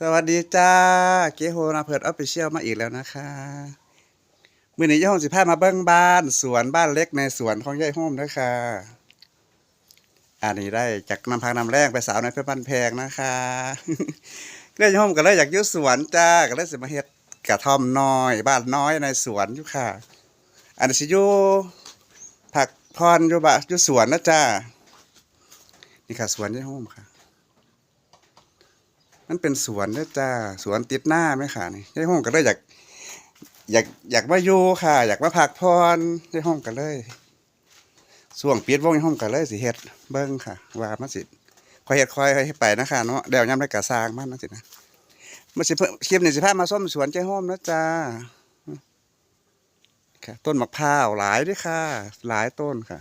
สวัสดีจ้า เกโฮนาเพิร์ดออฟฟิเชียลมาอีกแล้วนะคะมื่อนี้ยายโฮมสิพามาเบิ้งบ้าน สวนบ้านเล็กในสวนของยายโฮมนะคะอันนี้ได้จากนำพังนำแรงไปสาวในเพื่อบ้านแพงนะคะก็เลยายโฮมก็เลยอยากยุ่สวนจ้าก็เลยสิมาเฮ็ดกระท่อมน้อย บ้านน้อยในสวนอยู่ค่ะ อันนี้สิอยู่ผักพรอยู่บะอยู่สวนนะจ้านี่ค่ะสวนยายโฮมค่ะ มันเป็นสวนเด้อจ้าสวนติดหน้าไหมค่ะนี่ยายห้องก็เลยอยาก อยากอยากมาอยู่ค่ะ อยากมาพักผ่อนยายห้องก็เลยส่วงปิดวงยายห้องก็เลยสิเฮ็ดเบิ่งค่ะ ว่ามันสิคอยเฮ็ดคอยให้ไปนะคะเนาะเดี๋ยวยามได้กะสร้างมันนะสินะมันสิเพิ่มคลิปนี้สิพามาส้มสวนเจ้าห้อมนะจ้าค่ะต้นมะพร้าวหลายด้วยค่ะ หลายต้นค่ะ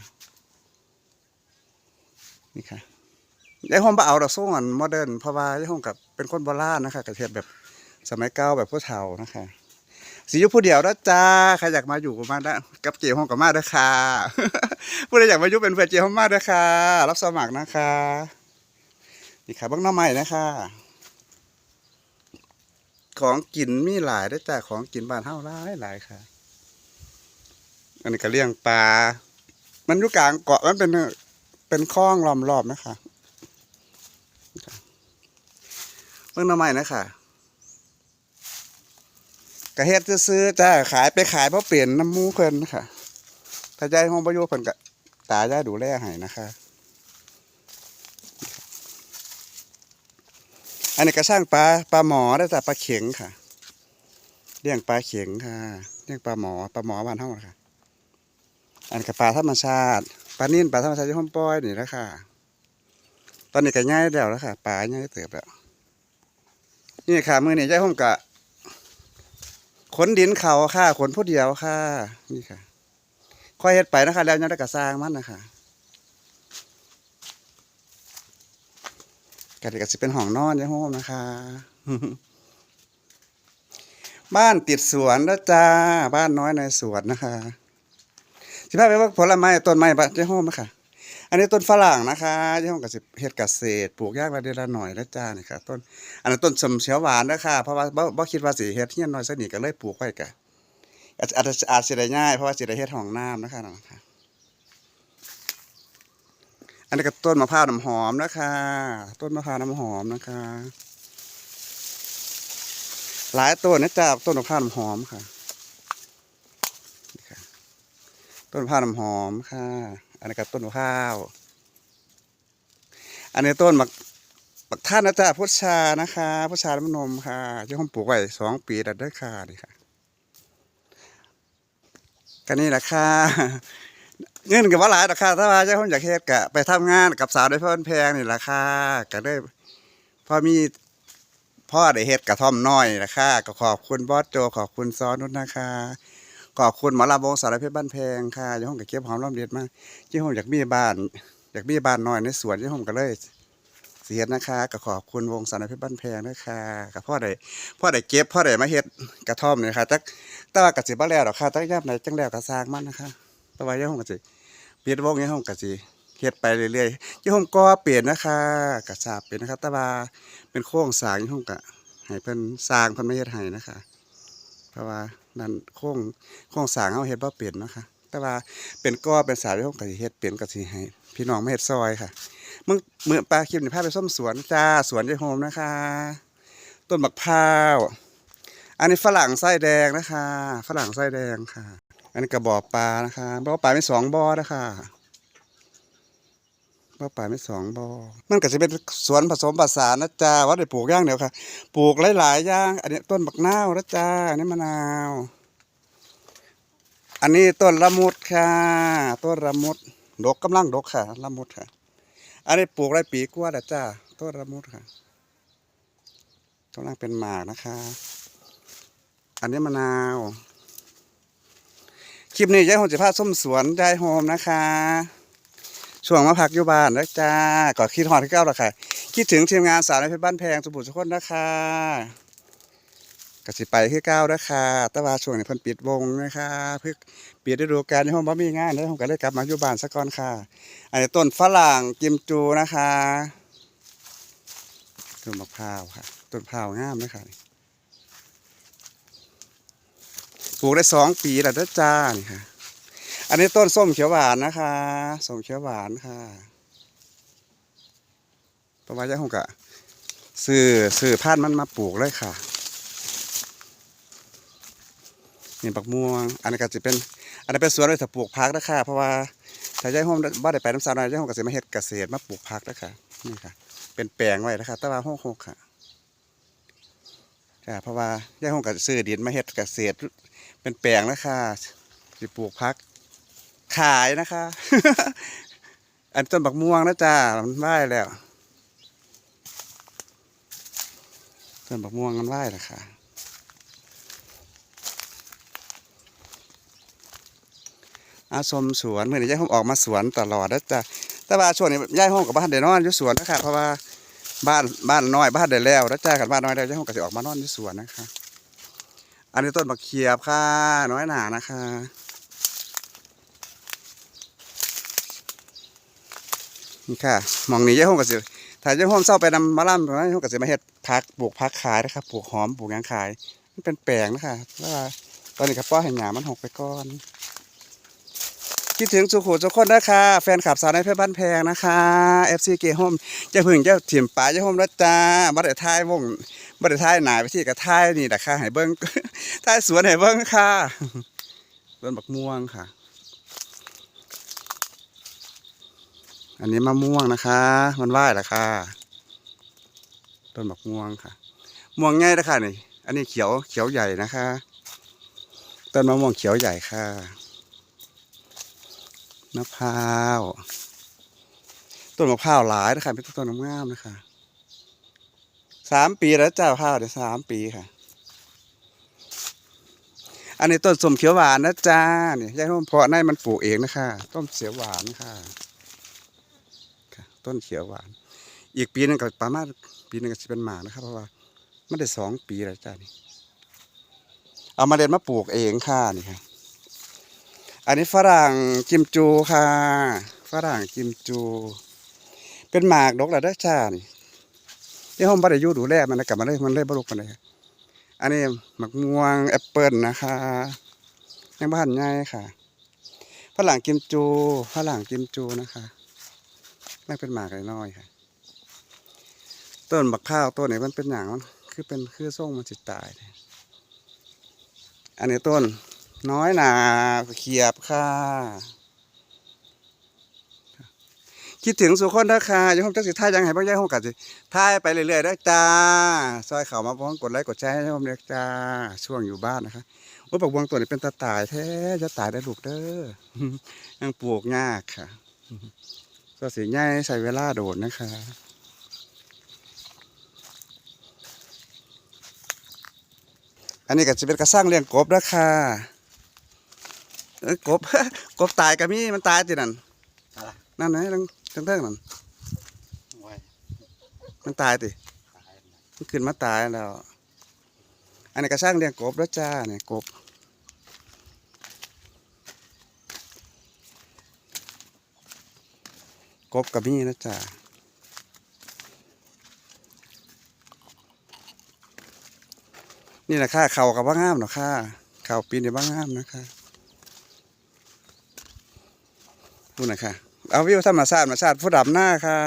นี่ค่ะ ยายห้องบ่เอาดอกส่งอันโมเดิร์นเพราะว่ายายห้องกับเป็นคนโบราณนะคะกระเทียบแบบสมัยเก่าแบบผู้เฒ่านะคะสิอยู่ผู้เดียวนะจ้าใครอยากมาอยู่กับมาได้กับเจีห้องกับมาเด้อค่ะผู้ใดอยากมาอยู่เป็นเพื่อนเจีห้องมาเด้อค่ะรับสมัครนะคะนี่ค่ะบ้างน้าใหม่นะคะของกินมีหลายได้จ้าของกินบ้านเฮาหลายหลายค่ะ อันนี้ก็เลี้ยงปลา มันอยู่กลางเกาะมันเป็นเป็นคลองล้อมรอบนะคะ เบิ่งหน่อไม้นะค่ะกระเฮ็ดซื้อจ้าขายไปขายเพราะเปลี่ยนน้ำมูเพิ่นนะคะถ้าใจห้องประโยชน์เพิ่นก็ตาย่าดูแลให้นะคะ อันนี้ก็สร้างปลาปลาหมอได้แต่ปลาเข็งค่ะเลี้ยงปลาเข็งค่ะเลี้ยงปลาหมอปลาหมอบ้านเฮาค่ะ อันนี้ก็ปลาธรรมชาติปลานิ่นปลาธรรมชาติที่ห้องปล่อยนี่นะค่ะ ตอนนี้ก็ง่ายแล้วแล้วค่ะปลาง่ายเติบแล้ว นี่ค่ะมือนี่ยาห้องกะขนดินเขาค่ะขนผู้เดียวค่ะ นี่ค่ะค่อยเฮ็ดไปนะคะ แล้วยังได้กระสร้างมันนะคะกติกาสิเป็นห้องนอนยายห้องนะคะบ้านติดสวนนะจ้าบ้านน้อยในสวนนะคะสิพาไปว่าผลไม้ต้นไม้บ้านยาห้องนะคะ อันนี้ต้นฝรั่งนะคะที่ห้องกสิเฮ็ดเกษตรปลูกยากละเดือนละหน่อยแล้วจ้านี่ค่ะต้นอันนั้นต้นสมเขียวหวานนะคะเพราะว่าบ่บ่คิดว่าสิเฮ็ดเฮียนน้อยสักนิดก็เลยปลูกไว้กะอาจอาจจะอาจสิได้ง่ายเพราะว่าสิได้เฮ็ดห้องน้ำนะคะนะคะอันนี้ก็ต้นมะพร้าวน้ำหอมนะคะ ต้นมะพร้าวน้ำหอมนะคะ หลายต้นนะจ๊ะต้นมะพร้าวน้ำหอมค่ะต้นมะพร้าวน้ำหอมค่ะ อันนี้ก็ต้นมะพร้าว อันนี้ต้นมักมักท่านนะจ๊ะพุทธานะคะพุทธาน้ำนมค่ะที่ผมปลูกไว้สองปีแล้วเด้ค่ะนี่ค่ะก็นี่แหละค่ะเงินกับว่าหลายราคาถ้าว่าเจ้าผมอยากเฮ็ดกะไปทำงานกับสาวได้เพิ่นแพงนี่ราคาก็ได้พอมีพ่อได้เฮ็ดกระท่อมน้อยราคาก็ขอบคุณบอสโจขอบคุณซอนุชนะคะ ขอบคุณหมอลำวงสารเพชรบ้านแพงค่ะยี่ห้องกับเก็บหอมรอมเรียดมากยี่ห้องอยากมีบ้าน อยากมีบ้านน้อยในสวนยี่ห้องก็เลยเสียนะคะก็ขอบคุณวงสารเพชรบ้านแพงนะคะกับพ่อได้พ่อได้เก็บพ่อได้มาเฮ็ดกระท่อมนี่ค่ะจักต่ว่ากสิบ่แล้วดอกค่ะจักยามไหนจังแล้วก็สร้างมันนะคะต่ว่ายี่ห้องก็สิเปลี่ยนวงยี่ห้องก็สิเฮ็ดไปเรื่อยๆยี่ห้องก็เปลี่ยนนะคะกระสาบเปลี่ยนนะคะต่ว่าเป็นโครงสางยี่ห้องก็ให้เพิ่นสร้างเพิ่นมาเฮ็ดให้นะคะ เพราะว่า นั่นโค้งโค้งสางเอาเฮ็ดบ่เป็นเนนะคะ แต่ว่าเป็นก้อเป็นสาวที่เฮาก็สิเฮ็ดเป็นก็สิให้พี่น้องไม่เฮ็ดซอยค่ะมึงมื้อปลาคลิปนี่พาไปส้มสวนจ้าสวนยายโฮมนะคะ ต้นมะพร้าวอันนี้ฝรั่งไส้แดงนะคะ ฝรั่งไส้แดงค่ะ อันนี้กระบอกปลานะคะบ่อปลามีสองบ่อนะคะ บ่อปลามีสองบ่อมันก็จะเป็นสวนผสมผสานนะจ๊ะว่าได้ปลูกย่างเดียวค่ะ ปลูกหลายๆย่าง อันนี้ต้นบักนาวนะจ๊ะอันนี้มะนาว อันนี้ต้นละมุดค่ะ ต้นละมุดดกกำลังดกค่ะละมุดค่ะ อันนี้ปลูกไรปีกว่าแต่จ้าต้นละมุดค่ะกำลังเป็นหมากนะคะ อันนี้มะนาวคลิปนี้ยายโฮมจะพาส้มสวนยายโฮมนะคะ ช่วงมาพักอยู่บ้านนะจ้าก่อคิดหอดที่เก้าล้วค่ะ คิดถึงทีมงานสาวในเพชรบ้านแพงสมุทรสาครนะคะกสิไปคือเก้านะคะแต่ว่าช่วงนี้เพิ่นปิดวงนะคะเพิ่งปิดฤดูกาลที่ห้องบ่มีงานแล้วผมก็เลยกลับมาอยู่บ้านซะก่อนค่ะ อันนี้ต้นฝรั่งกิมจูนะคะต้นมะพร้าวค่ะต้นพร้าวงามเลยค่ะปลูกได้สองปีแล้วจ้านี่ค่ะ อันนี้ต้นส้มเขียวหวานนะคะส้มเขียวหวานค่ะประมาณจะคงกะซื้อซื้อพานมันมาปลูกเลยค่ะนี่บักม่วง อันนี้ก็จะเป็น อันนี้เป็นสวนเลยถ้าปลูกพักนะคะเพราะว่าถ้าย้ายโฮมบ้านได้ไปน้ำสาวน้อยย้ายโฮมก็จะมาเฮ็ดเกษตรมาปลูกพักนะคะนี่ค่ะ เป็นแปลงไว้นะคะแต่ว่าห้องหกค่ะจ้ะเพราะว่าย้ายโฮมก็จะซื้อดินมาเฮ็ดเกษตร เป็นแปลงนะคะสิปลูกพัก ขายนะคะ อันต้นบักม่วงนะจ้ามันไหวแล้วต้นบักม่วงมันไหวแล้วค่ะอาสมสวนเมื่อนี้ยายห้องออกมาสวนตลอดนะจ้ะแต่ว่าช่วงนี้ยายห้องกับบ้านเดนอนอยู่สวนนะคะเพราะว่าบ้านบ้านน้อยบ้านเดแล้วนะจ้ากันบ้านน้อยแล้วยายห้องก็จะออกมานอนอยู่สวนนะคะ อันนี้ต้นบักเขียบค่ะ น้อยหนานะคะ นี่ค่ะมองนี้ยายห้องก็จะถ้ายายห้องเศร้าไปนำมาล่ำตรงนั้นยายห้องก็จะมาเฮ็ดพักปลูกพักขายนะครับปลูกหอมปลูกยางขายมันเป็นแปลงนะคะแล้วว่าตอนนี้ก็ป้อให้หยามันหกไปก่อนคิดถึงสุขุทุกคนนะคะแฟนคลับสาวในเพชรบ้านแพงนะคะ FC เกย์โฮมจะพึ่งจะถิ่มป่าเจะโฮมแล้วจ้าบัดได้ท้ายวงบัดได้ท้ายหนาไปที่กับท้ายนี่แหละค่ะให้เบิ้งท้ายสวนให้เบิ้งค่ะต้นบักม่วงค่ะ อันนี้มะม่วงนะคะ มันไหว้ละค่ะต้นบักม่วงค่ะ ม่วงง่ายนะคะนี่อันนี้เขียวเขียวใหญ่นะคะต้นมะม่วงเขียวใหญ่ค่ะมะพร้าวต้นมะพร้าวหลายนะคะเป็นต้นงามๆนะคะสามปีแล้วเจ้าพร้าวเนี่ยสามปีค่ะ อันนี้ต้นสมเขียวหวานนะจ้าเนี่ยยายร่มเพาะในมันปลูกเองนะคะ ต้นเขียวหวานค่ะ ต้นเขียวหวาน อีกปีหนึงก็ประมาณปีหนึงก็จะเป็นหมากนะครับเพราะว่ามันได้สองปีแล้วจ้านี่เอามาเด็ดมาปลูกเองค่ะนี่ค่ะอันนี้ฝรั่งกิมจูค่ะฝรั่งกิมจู เป็นหมากดกแล้วได้จ้านี่ที่ห้องบัตรยูดูแลมันนะกลับมาเลยมันเลยบรุกมันเลยค่ะอันนี้หมักม่วงแอปเปิลนะคะยังบ้านง่ายค่ะฝรั่งกิมจูฝรั่งกิมจูนะคะ ไม่เป็นหมากน้อยค่ะ ต้นบักข้าวต้นไหนมันเป็นอย่างมันคือเป็นคือส่งมันจิตตายเนี่ยอันนี้ต้นน้อยหนาเขียบค่ะคิดถึงสุขคนนะค่ะอยังคงจักสิท่ายยังไงบ้างยายคงกัดสิท่ายไปเรื่อยๆได้จ้าซอยเขามาพร้อมกดไลค์กดแชร์ให้ผมเรียกจ้า ช่วงอยู่บ้านนะคะว่าปักบวงตัวนี้เป็นตาตายแท้จะตายได้ลูกเด้อยังปลูกยากค่ะ ก็สีง่ายใช้เวลาโดดนะคะอันนี้ก็จะเป็นกระสร้างเลี้ยงกบนะค่ะเอ้ยกบกบตายก็มีมันตายตินั่นอะไรนั่นนะทั้งทั้งเทิงนั่นไว้มันตายติตายนะมันขึ้นมาตายแล้ว อันนี้กระสร้างเลี้ยงกบแล้วจ้าเนี่ยกบ กบกับมี่นะจ้านี่แหละค่ะเข่ากับว่างามหรอค่ะเข่าปีนี้ว่างามนะคะพูดนะคะเอาวิวธรรมชาติธรรมชาติผู้ดับหน้าค่ะ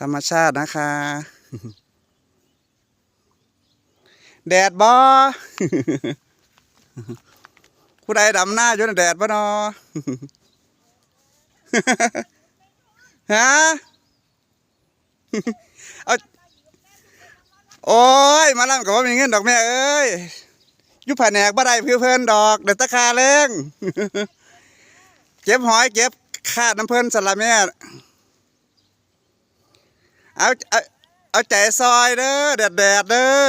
ธรรมชาตินะคะ แดดบอผู้ใดดำหน้าอยู่ในแดดบ่นอฮะเอาโอ้ย มาล่ำกับว่ามีเงินดอกแม่เอ้ยยุบแผนกบ่ได้เพื่อเพิ่นดอกเดี๋ยวตะคาเล้งเก็บหอยเก็บขาดน้ำเพิ่นสละแม่เอาเอาเอาใจซอยเด้อแดดแดดเด้อ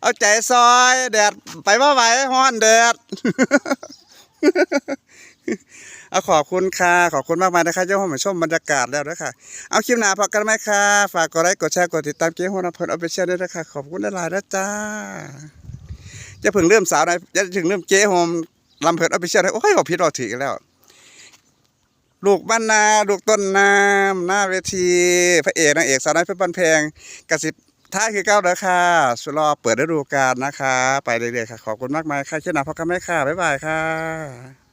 เอาใจซอยแดดไปว่าไหวฮ้อนแดดเอาขอบคุณค่ะ ขอบคุณมากมายนะคะเจ้าของมาชมบรรยากาศแล้วนะคะเอาคลิปหนาพอกันไหมค่ะ ฝากกดไลค์กดแชร์กดติดตามเกี้ยวหัวน้ำเพลินเอาไปเชียร์ด้วยนะคะขอบคุณหลายๆนะจ้าจะเพิ่งเริ่มสาวนะจะถึงเริ่มเจ๊โฮมลำเพลินเอาไปเชียร์ได้โอ้ยบอกผิดบอกถูกอีกแล้ว ลูกบ้านนาลูกต้นน้ำหน้าเวทีพระเอกนางเอกสาวน้อยเพชรบ้านแพงกระสิบท้ายคือเก้าแล้วค่ะสุรอเปิดฤดูกาลนะคะ ไปเรื่อยๆค่ะ ขอบคุณมากมายค่ะเช่นหนาพ่อกับแม่ค่ะ บ๊ายบายค่ะ